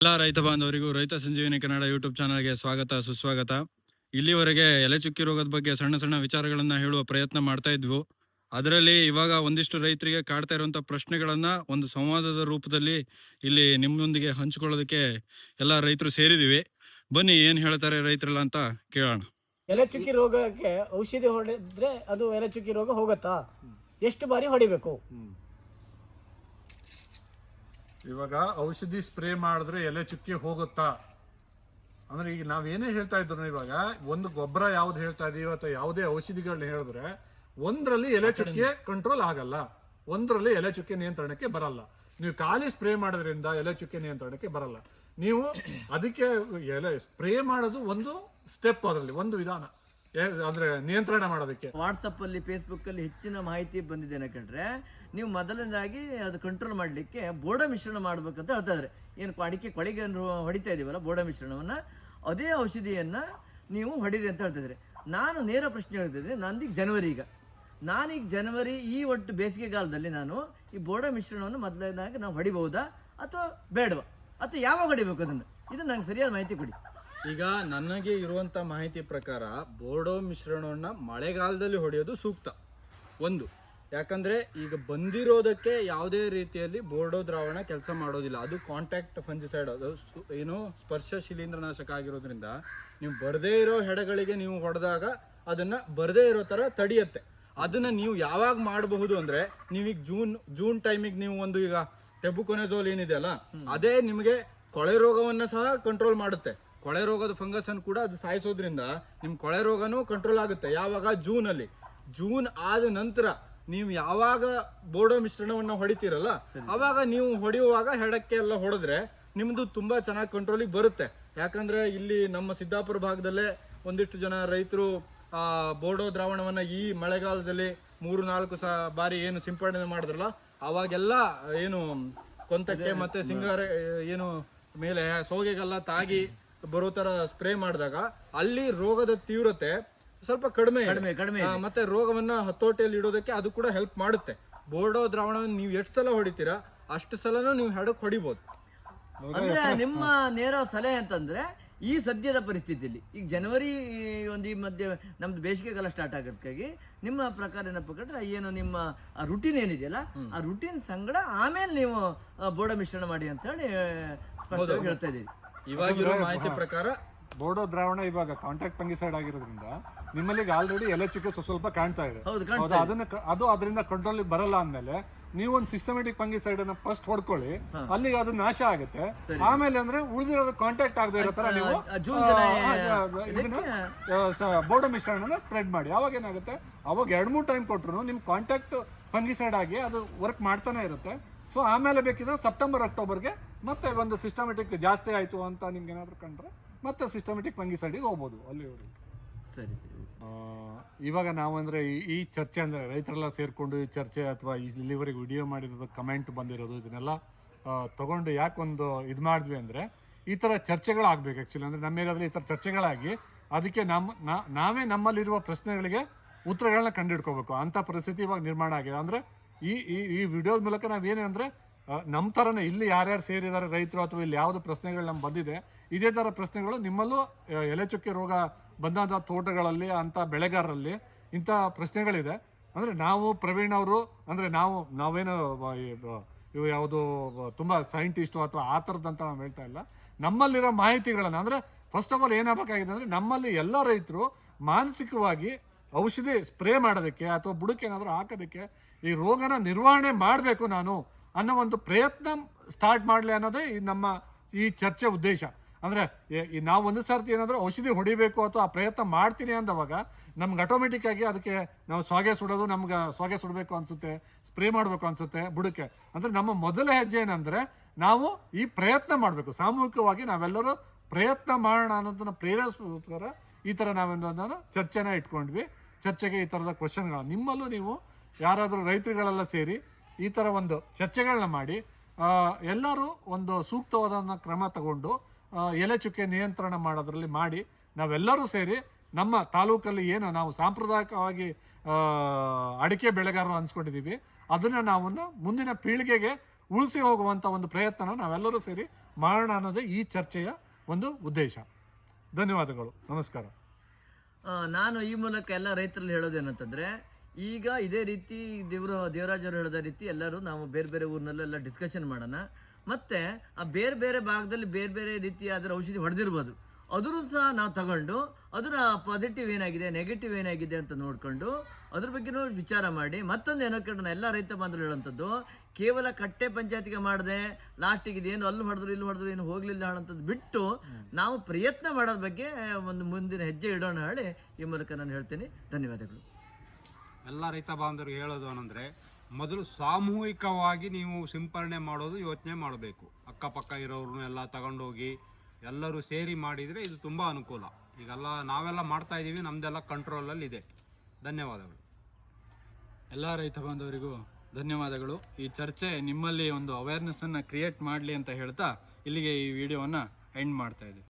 ಎಲ್ಲ ರೈತ ಬಾಂಧವರಿಗೂ ರೈತ ಸಂಜೀವಿನಿ ಕನ್ನಡ ಯೂಟ್ಯೂಬ್ ಚಾನಲ್ಗೆ ಸ್ವಾಗತ ಸುಸ್ವಾಗತ. ಇಲ್ಲಿವರೆಗೆ ಎಲೆ ಚುಕ್ಕಿ ರೋಗದ ಬಗ್ಗೆ ಸಣ್ಣ ಸಣ್ಣ ವಿಚಾರಗಳನ್ನ ಹೇಳುವ ಪ್ರಯತ್ನ ಮಾಡ್ತಾ ಇದ್ವು. ಅದರಲ್ಲಿ ಇವಾಗ ಒಂದಿಷ್ಟು ರೈತರಿಗೆ ಕಾಡ್ತಾ ಇರುವಂಥ ಪ್ರಶ್ನೆಗಳನ್ನ ಒಂದು ಸಂವಾದದ ರೂಪದಲ್ಲಿ ಇಲ್ಲಿ ನಿಮ್ಮೊಂದಿಗೆ ಹಂಚಿಕೊಳ್ಳೋದಕ್ಕೆ ಎಲ್ಲ ರೈತರು ಸೇರಿದ್ದೀವಿ ಬನ್ನಿ ಏನ್ ಹೇಳ್ತಾರೆ ರೈತರಲ್ಲ ಅಂತ ಕೇಳೋಣ. ಎಲೆ ಚುಕ್ಕಿ ರೋಗಕ್ಕೆ ಔಷಧಿ ಹೊಡೆದ್ರೆ ಅದು ಎಲೆ ಚುಕ್ಕಿ ರೋಗ ಹೋಗುತ್ತಾ? ಎಷ್ಟು ಬಾರಿ ಹೊಡಿಬೇಕು? ಇವಾಗ ಔಷಧಿ ಸ್ಪ್ರೇ ಮಾಡಿದ್ರೆ ಎಲೆ ಚುಕ್ಕಿ ಹೋಗುತ್ತಾ? ಅಂದ್ರೆ ಈಗ ನಾವೇನೇ ಹೇಳ್ತಾ ಇದ್ರು ಇವಾಗ ಒಂದು ಗೊಬ್ಬರ ಯಾವ್ದು ಹೇಳ್ತಾ ಇದೀವಿ ಅಥವಾ ಯಾವುದೇ ಔಷಧಿಗಳನ್ನ ಹೇಳಿದ್ರೆ ಒಂದರಲ್ಲಿ ಎಲೆ ಚುಕ್ಕೆ ಕಂಟ್ರೋಲ್ ಆಗಲ್ಲ. ಒಂದರಲ್ಲಿ ಎಲೆ ಚುಕ್ಕೆ ನಿಯಂತ್ರಣಕ್ಕೆ ಬರಲ್ಲ. ನೀವು ಖಾಲಿ ಸ್ಪ್ರೇ ಮಾಡೋದ್ರಿಂದ ಎಲೆ ಚುಕ್ಕೆ ನಿಯಂತ್ರಣಕ್ಕೆ ಬರಲ್ಲ. ನೀವು ಅದಕ್ಕೆ ಎಲೆ ಸ್ಪ್ರೇ ಮಾಡೋದು ಒಂದು ಸ್ಟೆಪ್ ಅದರಲ್ಲಿ ಒಂದು ವಿಧಾನ. ಅಂದ್ರೆ ನಿಯಂತ್ರಣ ಮಾಡೋದಕ್ಕೆ. ವಾಟ್ಸಪ್ ಅಲ್ಲಿ ಫೇಸ್ಬುಕ್ ಅಲ್ಲಿ ಹೆಚ್ಚಿನ ಮಾಹಿತಿ ಬಂದಿದೆ ಕಂಡ್ರೆ ನೀವು ಮೊದಲನೇದಾಗಿ ಅದು ಕಂಟ್ರೋಲ್ ಮಾಡಲಿಕ್ಕೆ ಬೋಡ ಮಿಶ್ರಣ ಮಾಡ್ಬೇಕಂತ ಹೇಳ್ತಾ ಇದ್ದಾರೆ ಏನು ಅಡಿಕೆ ಕೊಳಿಗೆ ಹೊಡಿತಾ ಇದೀವಲ್ಲ ಬೋಡ ಮಿಶ್ರಣವನ್ನ, ಅದೇ ಔಷಧಿಯನ್ನ ನೀವು ಹೊಡೀರಿ ಅಂತ ಹೇಳ್ತಿದ್ರೆ ನಾನು ನೇರ ಪ್ರಶ್ನೆ ಹೇಳ್ತಿದ್ರೆ ನಂದೀಗ ಜನವರಿ ಈಗ. ನಾನೀಗ ಜನವರಿ ಈ ಒಟ್ಟು ಬೇಸಿಗೆಗಾಲದಲ್ಲಿ ನಾನು ಈ ಬೋಡ ಮಿಶ್ರಣವನ್ನು ಮೊದಲನೇದಾಗಿ ನಾವು ಹೊಡಿಬಹುದಾ ಅಥವಾ ಬೇಡವಾ? ಅಥವಾ ಯಾವಾಗ ಹೊಡಿಬೇಕು ಅದನ್ನು? ಇದು ನಂಗೆ ಸರಿಯಾದ ಮಾಹಿತಿ ಕೊಡಿ. ಈಗ ನನಗೆ ಇರುವಂತ ಮಾಹಿತಿ ಪ್ರಕಾರ ಬೋರ್ಡೋ ಮಿಶ್ರಣವನ್ನು ಮಳೆಗಾಲದಲ್ಲಿ ಹೊಡೆಯೋದು ಸೂಕ್ತ. ಒಂದು ಯಾಕಂದ್ರೆ ಈಗ ಬಂದಿರೋದಕ್ಕೆ ಯಾವುದೇ ರೀತಿಯಲ್ಲಿ ಬೋರ್ಡೋ ದ್ರಾವಣ ಕೆಲಸ ಮಾಡೋದಿಲ್ಲ. ಅದು ಕಾಂಟ್ಯಾಕ್ಟ್ ಫಂಜಿಸೈಡ್ ಅದು ಏನು ಸ್ಪರ್ಶ ಶಿಲೀಂಧ್ರನಾಶಕ ಆಗಿರೋದ್ರಿಂದ ನೀವು ಬರದೇ ಇರೋ ಹೆಡಗಳಿಗೆ ನೀವು ಹೊಡೆದಾಗ ಅದನ್ನ ಬರದೇ ಇರೋ ತರ ತಡೆಯುತ್ತೆ. ಅದನ್ನ ನೀವು ಯಾವಾಗ ಮಾಡಬಹುದು ಅಂದ್ರೆ ನೀವೀಗ ಜೂನ್ ಜೂನ್ ಟೈಮಿಗೆ ನೀವು ಒಂದು ಈಗ ಟೆಬುಕೊನೆಜೋಲ್ ಏನಿದೆ ಅಲ್ಲ ಅದೇ ನಿಮಗೆ ಕೊಳೆ ರೋಗವನ್ನು ಸಹ ಕಂಟ್ರೋಲ್ ಮಾಡುತ್ತೆ. ಕೊಳೆ ರೋಗದ ಫಂಗಸ್ ಅನ್ನು ಕೂಡ ಅದು ಸಾಯಿಸೋದ್ರಿಂದ ನಿಮ್ ಕೊಳೆ ರೋಗನೂ ಕಂಟ್ರೋಲ್ ಆಗುತ್ತೆ. ಯಾವಾಗ? ಜೂನ್ ಅಲ್ಲಿ. ಜೂನ್ ಆದ ನಂತರ ನೀವು ಯಾವಾಗ ಬೋಡೋ ಮಿಶ್ರಣವನ್ನ ಹೊಡಿತೀರಲ್ಲ, ಅವಾಗ ನೀವು ಹೊಡೆಯುವಾಗ ಹೆಡಕ್ಕೆ ಎಲ್ಲ ಹೊಡೆದ್ರೆ ನಿಮ್ದು ತುಂಬಾ ಚೆನ್ನಾಗಿ ಕಂಟ್ರೋಲಿಗೆ ಬರುತ್ತೆ. ಯಾಕಂದ್ರೆ ಇಲ್ಲಿ ನಮ್ಮ ಸಿದ್ದಾಪುರ ಭಾಗದಲ್ಲೇ ಒಂದಿಷ್ಟು ಜನ ರೈತರು, ಆ ಬೋರ್ಡೋ ದ್ರಾವಣವನ್ನ ಈ ಮಳೆಗಾಲದಲ್ಲಿ ಮೂರು, ನಾಲ್ಕು ಸ, ಬಾರಿ ಏನು ಸಿಂಪಡಣೆ ಮಾಡಿದ್ರಲ್ಲ, ಅವಾಗೆಲ್ಲ ಏನು ಕೊಂತಕ್ಕೆ ಮತ್ತೆ ಸಿಂಗಾರ, ಏನು ಮೇಲೆ ಸೋಗೆಗೆಲ್ಲ ತಾಗಿ ಬರೋ ತರ ಸ್ಪ್ರೇ ಮಾಡಿದಾಗ ಅಲ್ಲಿ ರೋಗದ ತೀವ್ರತೆ ಸ್ವಲ್ಪ ಕಡಿಮೆ ಇದೆ. ಕಡಿಮೆ ಕಡಿಮೆ ಆ, ಮತ್ತೆ ರೋಗವನ್ನ ಹತೋಟಿಯಲ್ಲಿ ಇಡೋದಕ್ಕೆ ಅದು ಕೂಡ ಹೆಲ್ಪ್ ಮಾಡುತ್ತೆ. ಬೋರ್ಡೋ ದ್ರಾವಣವನ್ನು ನೀವು ಎಷ್ಟು ಸಲ ಹೊಡಿತೀರಾ ಅಷ್ಟು ಸಲನೂ ನೀವು ಹೆಡಕ್ ಹೊಡಿಬೋದು. ಅಂದ್ರೆ ನಿಮ್ಮ ನೇರ ಸಲಹೆ ಅಂತಂದ್ರೆ ಈ ಸದ್ಯದ ಪರಿಸ್ಥಿತಿಯಲ್ಲಿ ಈಗ ಜನವರಿ ಒಂದು ಈ ಮಧ್ಯೆ ನಮ್ದು ಬೇಸಿಗೆಗಾಲ ಸ್ಟಾರ್ಟ್ ಆಗೋದಕ್ಕಾಗಿ ನಿಮ್ಮ ಪ್ರಕಾರ ಏನಪ್ಪ ಕಟ್ರೆ ಏನು ನಿಮ್ಮ ರುಟೀನ್ ಏನಿದೆಯಲ್ಲ ಆ ರುಟೀನ್ ಸಂಗಡ ಆಮೇಲೆ ನೀವು ಬೋರ್ಡ ಬೋಡ ಮಿಶ್ರಣ ಮಾಡಿ ಅಂತ ಹೇಳಿ ಸ್ಪಷ್ಟವಾಗಿ ಹೇಳ್ತಾ ಇದ್ದೀವಿ ಇವಾಗಿರೋ ಮಾಹಿತಿ ಪ್ರಕಾರ ಬೋರ್ಡೋ ದ್ರಾವಣ ಇವಾಗ ಕಾಂಟ್ಯಾಕ್ಟ್ ಪಂಗಿಸೈಡ್ ಆಗಿರೋದ್ರಿಂದ ನಿಮ್ಮಲ್ಲಿ ಆಲ್ರೆಡಿ ಎಲೆ ಚುಕ್ಕೆ ಸ್ವಲ್ಪ ಕಾಣ್ತಾ ಇದೆ. ಹೌದು ಅದನ್ನ ಕ- ಅದು ಅದರಿಂದ ಕಂಟ್ರೋಲ್ ಬರಲ್ಲ ಅಂದ್ಮೇಲೆ ನೀವು ಒಂದು ಸಿಸ್ಟಮೆಟಿಕ್ ಫಂಗಿಸೈಡ್ ಅನ್ನ ಫಸ್ಟ್ ಹೊಡ್ಕೊಳ್ಳಿ ಅಲ್ಲಿಗೆ ಅದು ನಾಶ ಆಗುತ್ತೆ. ಆಮೇಲೆ ಅಂದ್ರೆ ಉಳಿದಿರೋದು ಕಾಂಟ್ಯಾಕ್ಟ್ ಆಗದೆ ಇರೋ ತರ ನೀವು ಆ, ಜೂನ್ ಜುಲೈ ಇದನ್ನ ಬೋರ್ಡೋ ಮಿಶ್ರಣನ ಸ್ಪ್ರೆಡ್ ಮಾಡಿ. ಅವಾಗ ಏನಾಗುತ್ತೆ? ಅವಾಗ ಎರಡ್ ಮೂರು ಟೈಮ್ ಕೊಟ್ರು ನಿಮ್ ಕಾಂಟ್ಯಾಕ್ಟ್ ಫಂಗಿಸೈಡ್ ಆಗಿ ಅದು ವರ್ಕ್ ಮಾಡ್ತಾನೆ ಇರುತ್ತೆ. ಸೊ ಆಮೇಲೆ ಬೇಕಿದ್ರೆ ಸೆಪ್ಟೆಂಬರ್ ಅಕ್ಟೋಬರ್ಗೆ ಮತ್ತೆ ಒಂದು ಸಿಸ್ಟಮೆಟಿಕ್ ಜಾಸ್ತಿ ಆಯಿತು ಅಂತ ನಿಮ್ಗೆ ಏನಾದರೂ ಕಂಡ್ರೆ ಮತ್ತೆ ಸಿಸ್ಟಮೆಟಿಕ್ ಫಂಗಿಸೈಡಿಗೆ ಹೋಗ್ಬೋದು ಅಲ್ಲಿವರೆಗೆ. ಸರಿ. ಇವಾಗ ನಾವು ಅಂದ್ರೆ ಈ- ಈ ಚರ್ಚೆ ಅಂದ್ರೆ ರೈತರೆಲ್ಲ ಸೇರ್ಕೊಂಡು ಈ ಚರ್ಚೆ ಅಥವಾ ಇಲ್ಲಿವರೆಗೆ ವಿಡಿಯೋ ಮಾಡಿರೋದು ಕಮೆಂಟ್ ಬಂದಿರೋದು ಇದನ್ನೆಲ್ಲ ತಗೊಂಡು ಯಾಕೆ ಒಂದು ಇದು ಮಾಡಿದ್ವಿ ಅಂದ್ರೆ ಈ ತರ ಚರ್ಚೆಗಳು ಆಗ್ಬೇಕು ಆಕ್ಚುಲಿ ಅಂದ್ರೆ ನಮ್ಮ ಏರಿಯಾದಲ್ಲಿ ಈ ತರ ಚರ್ಚೆಗಳಾಗಿ ಅದಕ್ಕೆ ನಮ್ಮ ನಾ- ನಾವೇ ನಮ್ಮಲ್ಲಿರುವ ಪ್ರಶ್ನೆಗಳಿಗೆ ಉತ್ತರಗಳನ್ನ ಕಂಡುಹಿಡ್ಕೋಬೇಕು ಅಂತ ಪರಿಸ್ಥಿತಿ ಇವಾಗ ನಿರ್ಮಾಣ ಆಗಿದೆ. ಅಂದ್ರೆ ಈ ಈ ಈ ವಿಡಿಯೋದ ಮೂಲಕ ನಾವೇನೇ ಅಂದ್ರೆ ನಮ್ಮ ಥರನೇ ಇಲ್ಲಿ ಯಾರ್ಯಾರು ಸೇರಿದ್ದಾರೆ ರೈತರು ಅಥವಾ ಇಲ್ಲಿ ಯಾವುದು ಪ್ರಶ್ನೆಗಳು ನಮ್ಗೆ ಬಂದಿದೆ, ಇದೇ ಥರ ಪ್ರಶ್ನೆಗಳು ನಿಮ್ಮಲ್ಲೂ ಎಲೆ ಚುಕ್ಕೆ ರೋಗ ಬಂದಂಥ ತೋಟಗಳಲ್ಲಿ, ಅಂಥ ಬೆಳೆಗಾರರಲ್ಲಿ ಇಂಥ ಪ್ರಶ್ನೆಗಳಿದೆ. ಅಂದರೆ ನಾವು ಪ್ರವೀಣ್ ಅವರು, ಅಂದರೆ ನಾವು, ನಾವೇನು ಇವು ಯಾವುದು ತುಂಬ ಸೈಂಟಿಸ್ಟು ಅಥವಾ ಆ ಥರದ್ದಂತ ನಾವು ಹೇಳ್ತಾ ಇಲ್ಲ. ನಮ್ಮಲ್ಲಿರೋ ಮಾಹಿತಿಗಳನ್ನು, ಅಂದರೆ ಫಸ್ಟ್ ಆಫ್ ಆಲ್ ಏನಾಗಬೇಕಾಗಿದೆ ಅಂದರೆ ನಮ್ಮಲ್ಲಿ ಎಲ್ಲ ರೈತರು ಮಾನಸಿಕವಾಗಿ ಔಷಧಿ ಸ್ಪ್ರೇ ಮಾಡೋದಕ್ಕೆ ಅಥವಾ ಬುಡಕ್ಕೆ ಏನಾದರೂ ಹಾಕೋದಕ್ಕೆ ಈ ರೋಗನ ನಿರ್ವಹಣೆ ಮಾಡಬೇಕು ನಾನು. ಅನ್ನೋ ಒಂದು ಪ್ರಯತ್ನ ಸ್ಟಾರ್ಟ್ ಮಾಡಲಿ ಅನ್ನೋದೇ ಈ ನಮ್ಮ ಈ ಚರ್ಚೆ ಉದ್ದೇಶ. ಅಂದರೆ ನಾವು ಒಂದು ಸರ್ತಿ ಏನಾದರೂ ಔಷಧಿ ಹೊಡಿಬೇಕು ಅಥವಾ ಆ ಪ್ರಯತ್ನ ಮಾಡ್ತೀನಿ ಅಂದವಾಗ ನಮ್ಗೆ ಆಟೋಮೆಟಿಕ್ ಆಗಿ ಅದಕ್ಕೆ ನಾವು ಸ್ವಾಗೆ ಸುಡೋದು ನಮ್ಗೆ ಸ್ವಾಗೆ ಸುಡಬೇಕು ಅನ್ಸುತ್ತೆ, ಸ್ಪ್ರೇ ಮಾಡಬೇಕು ಅನ್ಸುತ್ತೆ, ಬುಡಕ್ಕೆ. ಅಂದರೆ ನಮ್ಮ ಮೊದಲ ಹೆಜ್ಜೆ ಏನಂದರೆ ನಾವು ಈ ಪ್ರಯತ್ನ ಮಾಡಬೇಕು. ಸಾಮೂಹಿಕವಾಗಿ ನಾವೆಲ್ಲರೂ ಪ್ರಯತ್ನ ಮಾಡೋಣ ಅನ್ನೋದನ್ನ ಪ್ರೇರಿಸೋಸ್ಕರ ಈ ಥರ ನಾವೊಂದನ್ನು ಚರ್ಚೆನ ಇಟ್ಕೊಂಡ್ವಿ. ಚರ್ಚೆಗೆ ಈ ಥರದ ಕ್ವಶನ್ಗಳು ನಿಮ್ಮಲ್ಲೂ ನೀವು ಯಾರಾದರೂ ರೈತರುಗಳೆಲ್ಲ ಸೇರಿ ಈ ಥರ ಒಂದು ಚರ್ಚೆಗಳನ್ನ ಮಾಡಿ ಎಲ್ಲರೂ ಒಂದು ಸೂಕ್ತವಾದ ಕ್ರಮ ತಗೊಂಡು ಎಲೆ ಚುಕ್ಕೆ ನಿಯಂತ್ರಣ ಮಾಡೋದ್ರಲ್ಲಿ ಮಾಡಿ, ನಾವೆಲ್ಲರೂ ಸೇರಿ ನಮ್ಮ ತಾಲೂಕಲ್ಲಿ ಏನು ನಾವು ಸಾಂಪ್ರದಾಯಿಕವಾಗಿ ಅಡಿಕೆ ಬೆಳೆಗಾರರು ಅನ್ಸ್ಕೊಂಡಿದ್ದೀವಿ ಅದನ್ನು ನಾವು ಮುಂದಿನ ಪೀಳಿಗೆಗೆ ಉಳಿಸಿ ಹೋಗುವಂಥ ಒಂದು ಪ್ರಯತ್ನ ನಾವೆಲ್ಲರೂ ಸೇರಿ ಮಾಡೋಣ ಅನ್ನೋದೇ ಈ ಚರ್ಚೆಯ ಒಂದು ಉದ್ದೇಶ. ಧನ್ಯವಾದಗಳು. ನಮಸ್ಕಾರ. ನಾನು ಈ ಮೂಲಕ ಎಲ್ಲ ರೈತರಲ್ಲಿ ಹೇಳೋದೇನಂತಂದ್ರೆ ಈಗ ಇದೇ ರೀತಿ ದೇವ್ರ ದೇವರಾಜರು ಹೇಳಿದ ರೀತಿ ಎಲ್ಲರೂ ನಾವು ಬೇರೆ ಬೇರೆ ಊರಿನಲ್ಲೆಲ್ಲ ಡಿಸ್ಕಷನ್ ಮಾಡೋಣ. ಮತ್ತೆ ಆ ಬೇರೆ ಬೇರೆ ಭಾಗದಲ್ಲಿ ಬೇರೆ ಬೇರೆ ರೀತಿಯಾದ ಔಷಧಿ ಹೊಡೆದಿರ್ಬೋದು. ಅದನ್ನು ಸಹ ನಾವು ತಗೊಂಡು ಅದರ ಪಾಸಿಟಿವ್ ಏನಾಗಿದೆ ನೆಗೆಟಿವ್ ಏನಾಗಿದೆ ಅಂತ ನೋಡಿಕೊಂಡು ಅದ್ರ ಬಗ್ಗೆನೂ ವಿಚಾರ ಮಾಡಿ, ಮತ್ತೊಂದು ಏನೋ ಕೇಳೋಣ. ಎಲ್ಲ ರೈತ ಬಾಂಧವರು ಹೇಳುವಂಥದ್ದು, ಕೇವಲ ಕಟ್ಟೆ ಪಂಚಾಯತಿಗೆ ಮಾಡದೆ ಲಾಸ್ಟಿಗೆ ಇದೇನು ಅಲ್ಲಿ ಮಾಡಿದ್ರು ಇಲ್ಲಿ ಮಾಡಿದ್ರು ಏನು ಹೋಗಲಿಲ್ಲ ಅನ್ನೋಂಥದ್ದು ಬಿಟ್ಟು ನಾವು ಪ್ರಯತ್ನ ಮಾಡೋದ ಬಗ್ಗೆ ಒಂದು ಮುಂದಿನ ಹೆಜ್ಜೆ ಇಡೋಣ ಹೇಳಿ ಈ ಮೂಲಕ ನಾನು ಹೇಳ್ತೀನಿ. ಧನ್ಯವಾದಗಳು. ಎಲ್ಲ ರೈತ ಬಾಂಧವರಿಗೆ ಹೇಳೋದು ಏನಂದರೆ, ಮೊದಲು ಸಾಮೂಹಿಕವಾಗಿ ನೀವು ಸಿಂಪರಣೆ ಮಾಡೋದು ಯೋಚನೆ ಮಾಡಬೇಕು. ಅಕ್ಕಪಕ್ಕ ಇರೋರನ್ನು ಎಲ್ಲ ತಗೊಂಡೋಗಿ ಎಲ್ಲರೂ ಸೇರಿ ಮಾಡಿದರೆ ಇದು ತುಂಬ ಅನುಕೂಲ. ಈಗೆಲ್ಲ ನಾವೆಲ್ಲ ಮಾಡ್ತಾ ಇದ್ದೀವಿ ನಮ್ಮದೆಲ್ಲ ಕಂಟ್ರೋಲಲ್ಲಿ ಇದೆ ಧನ್ಯವಾದಗಳು. ಎಲ್ಲ ರೈತ ಬಾಂಧವರಿಗೂ ಧನ್ಯವಾದಗಳು. ಈ ಚರ್ಚೆ ನಿಮ್ಮಲ್ಲಿ ಒಂದು ಅವೇರ್ನೆಸ್ಸನ್ನು ಕ್ರಿಯೇಟ್ ಮಾಡಲಿ ಅಂತ ಹೇಳ್ತಾ ಇಲ್ಲಿಗೆ ಈ ವಿಡಿಯೋವನ್ನು ಎಂಡ್ ಮಾಡ್ತಾ ಇದ್ದೀವಿ